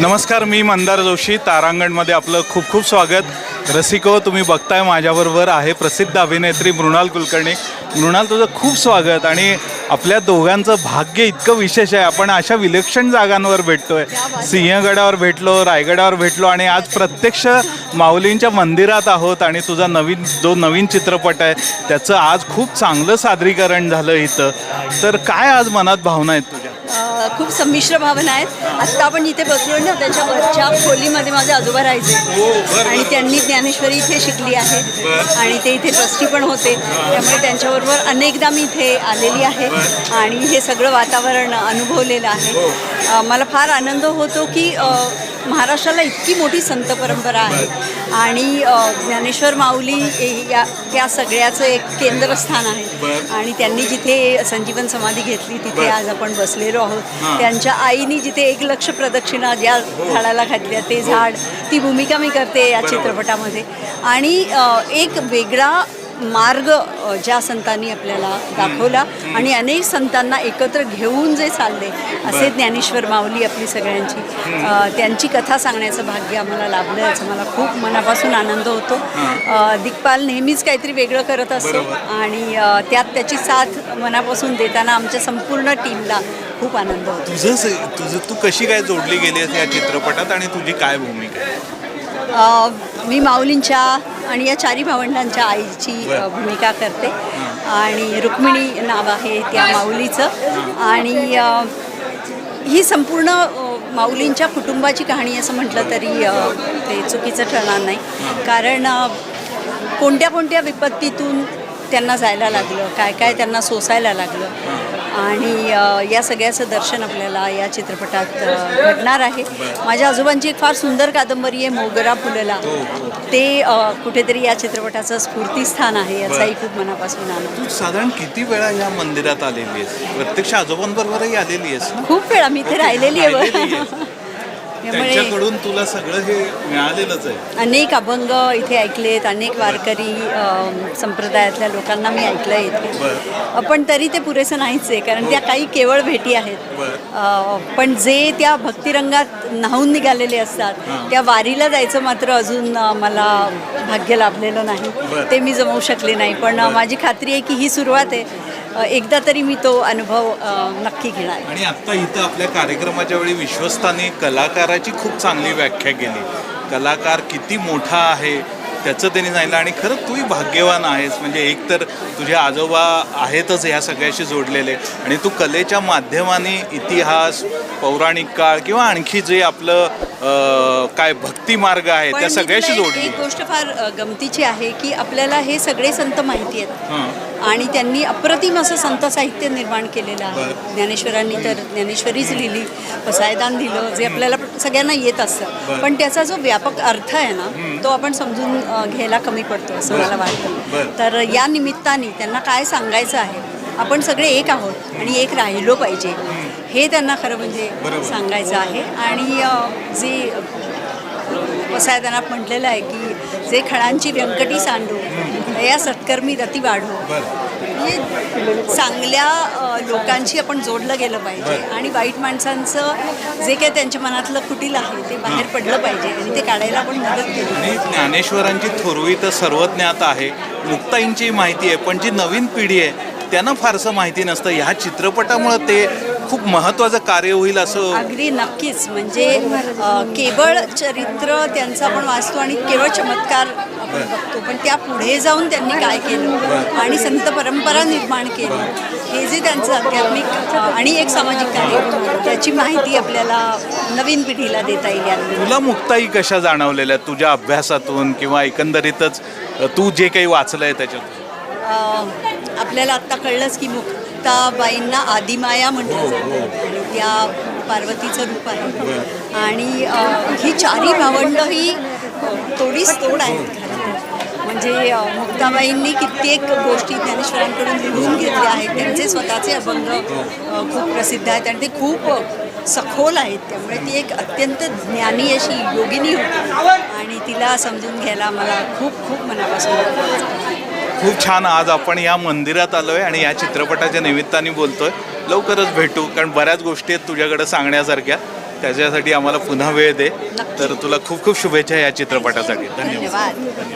नमस्कार मी मंदार जोशी तारांगणमध्ये आपलं खूप खूप स्वागत. रसिको तुम्ही बघताय माझ्याबरोबर आहे प्रसिद्ध अभिनेत्री मृणाल कुलकर्णी. मृणाल तुझं खूप स्वागत आणि आपल्या दोघांचं भाग्य इतकं विशेष आहे. आपण अशा विलक्षण जागांवर भेटतोय. सिंहगडावर भेटलो रायगडावर भेटलो आणि आज प्रत्यक्ष माऊलींच्या मंदिरात आहोत आणि तुझा नवीन जो नवीन चित्रपट आहे त्याचं आज खूप चांगलं सादरीकरण झालं इथं. तर काय आज मनात भावना आहेत तुझ्या? खूप संमिश्र भावना आहेत. आत्ता आपण इथे बसलो ना त्याच्या वरच्या खोलीमध्ये माझे आजोबा राहायचे. आणि त्यांनी ज्ञानेश्वरी इथे शिकली आहे. आणि ते इथे ट्रस्टी पण होते. त्यामुळे त्यांच्याबरोबर अनेकदा मी इथे आलेली आहे. आणि हे सगळं वातावरण अनुभवलेलं आहे. अ, मला फार आनंद होतो की महाराष्ट्राला इतकी मोठी संत परंपरा आहे. आणि ज्ञानेश्वर माऊली हे- या त्या सगळ्याचं एक केंद्रस्थान आहे. आणि त्यांनी जिथे संजीवन समाधी घेतली तिथे आज आपण बसलेलो आहोत. त्यांच्या आईनी जिथे एक लक्ष प्रदक्षिणा ज्या झाडाला घातल्या ते झाड ती भूमिका मी करते या चित्रपटामध्ये. आणि एक वेगळा मार्ग ज्या संतांनी आपल्याला दाखवला आणि अनेक संतांना एकत्र घेऊन जे चालले असे ज्ञानेश्वर माऊली आपली सगळ्यांची. त्यांची कथा सांगण्याचं भाग्य आम्हाला लाभलं याचा मला खूप मनापासून आनंद होतो. दिग्पाल नेहमीच काहीतरी वेगळं करत असतो आणि त्यात त्याची साथ मनापासून देताना आमच्या संपूर्ण टीमला खूप आनंद होतो. तुझं तुझं तू कशी काय जोडली गेली या चित्रपटात आणि तुझी काय भूमिका मी माऊलींच्या आणि या चारी भावंडांच्या आईची भूमिका करते. आणि रुक्मिणी नाव आहे त्या माऊलीचं. आणि ही संपूर्ण माऊलींच्या कुटुंबाची कहाणी असं म्हटलं तरी ते चुकीचं ठरणार नाही. कारण कोणत्या कोणत्या विपत्तीतून त्यांना जायला लागलं? काय काय त्यांना सोसायला लागलं? आणि या सगळ्याचं दर्शन आपल्याला या चित्रपटात घडणार आहे. माझ्या आजोबांची एक फार सुंदर कादंबरी आहे मोगरा फुलला. ते अ, कुठेतरी या चित्रपटाचं स्फूर्तीस्थान आहे याचाही खूप मनापासून आनंद. तू साधारण किती वेळा या मंदिरात आलेली आहेस? प्रत्यक्ष आजोबांबरोबरही आलेली आहेस खूप वेळा मी इथे राहिलेली आहे राहिलेली बरं. आहेस. त्यामुळे त्यांच्याकडून तुला सगळं हे मिळालेलंच आहे. अनेक अभंग इथे ऐकलेत अनेक वारकरी संप्रदायातल्या लोकांना मी ऐकलं इथे. पण तरी ते पुरेसं नाहीच आहे कारण त्या काही केवळ भेटी आहेत. पण जे त्या भक्तिरंगात न्हावून निघालेले असतात त्या वारीला जायचं मात्र अजून मला भाग्य लाभलेलं नाही. ते मी जमवू शकले नाही. पण माझी खात्री आहे की ही सुरुवात आहे. एकदा तरी मी तो अनुभव नक्की घेणार. आणि आत्ता इथं आपल्या कार्यक्रमाच्या वेळी विश्वस्ताने कलाकाराची खूप चांगली व्याख्या केली. कलाकार किती मोठा आहे त्याचं त्यांनी सांगितलं. आणि खरं तूही भाग्यवान आहेस. म्हणजे एक तर तुझे आजोबा आहेतच ह्या सगळ्याशी जोडलेले. आणि तू कलेच्या माध्यमाने इतिहास पौराणिक काळ किंवा आणखी जे आपलं काय भक्ती मार्ग आहे त्या सगळ्याशी जोडली. एक गोष्ट फार गमतीची आहे की आपल्याला हे सगळे संत माहिती आहेत. आणि त्यांनी अप्रतिम असं संत साहित्य निर्माण केलेलं आहे. ज्ञानेश्वरांनी तर ज्ञानेश्वरीच लिहिली पसायदान दिलं जे आपल्याला सगळ्यांना येत असतं. पण त्याचा जो व्यापक अर्थ आहे ना तो आपण समजून घ्यायला कमी पडतो असं मला वाटतं. तर या निमित्ताने त्यांना काय सांगायचं आहे? आपण सगळे एक आहोत आणि एक राहिलो पाहिजे. हे त्यांना खरं म्हणजे. सांगायचं आहे. आणि जे पसायदानात म्हटलेलं आहे की जे खळांची व्यंकटी सांडू या सत्कर्मी रती वाढो. म्हणजे चांगल्या लोकांशी आपण जोडलं गेलं पाहिजे आणि वाईट माणसांचं जे काही त्यांच्या मनातलं कुटील आहे ते बाहेर पडलं पाहिजे आणि ते काढायला आपण मदत केली ज्ञानेश्वरांची थोरवी तर सर्वज्ञात आहे. मुक्ताईंची माहिती आहे पण जी नवीन पिढी आहे त्यांना फारसं माहिती नसतं. ह्या चित्रपटामुळं ते खूप महत्त्वाचं कार्य होईल असं अगदी नक्कीच. म्हणजे केवळ चरित्र त्यांचं आपण वाचतो आणि केवळ चमत्कार आपण बघतो पण त्या पुढे जाऊन त्यांनी काय केलं? आणि संत परंपरा निर्माण केली. हे जे त्यांचं आध्यात्मिक आणि एक सामाजिक कार्य त्याची माहिती आपल्याला नवीन पिढीला देता येईल. तुला मुक्ताई कशा जाणवलेल्या? तुझ्या अभ्यासातून किंवा एकंदरीतच तू जे काही वाचलंय त्याच्यात अ, आपल्याला आत्ता कळलंच की मुक्ताबाईंना आदिमाया म्हटलं जातं आणि त्या पार्वतीचं रूप आहे. आणि ही चारी भावंड ही तोडीस तोड आहेत. तर. म्हणजे मुक्ताबाईंनी कित्येक गोष्टी ज्ञानेश्वरांकडून लिहून घेतल्या आहेत. त्यांचे स्वतःचे अभंग खूप प्रसिद्ध आहेत आणि ते खूप सखोल आहेत. त्यामुळे ती एक अत्यंत ज्ञानी अशी योगिनी होती. आणि तिला समजून घ्यायला मला खूप खूप मनापासून. खूप छान आज आपण या मंदिरात आलोय आणि या चित्रपटाच्या निमित्ताने बोलतोय. लवकरच भेटू कारण बऱ्याच गोष्टी आहेत तुझ्याकडे सांगण्यासारख्या. त्याच्यासाठी आम्हाला पुन्हा वेळ दे. तर तुला खूप खूप शुभेच्छा या चित्रपटासाठी. धन्यवाद. धन्यवाद.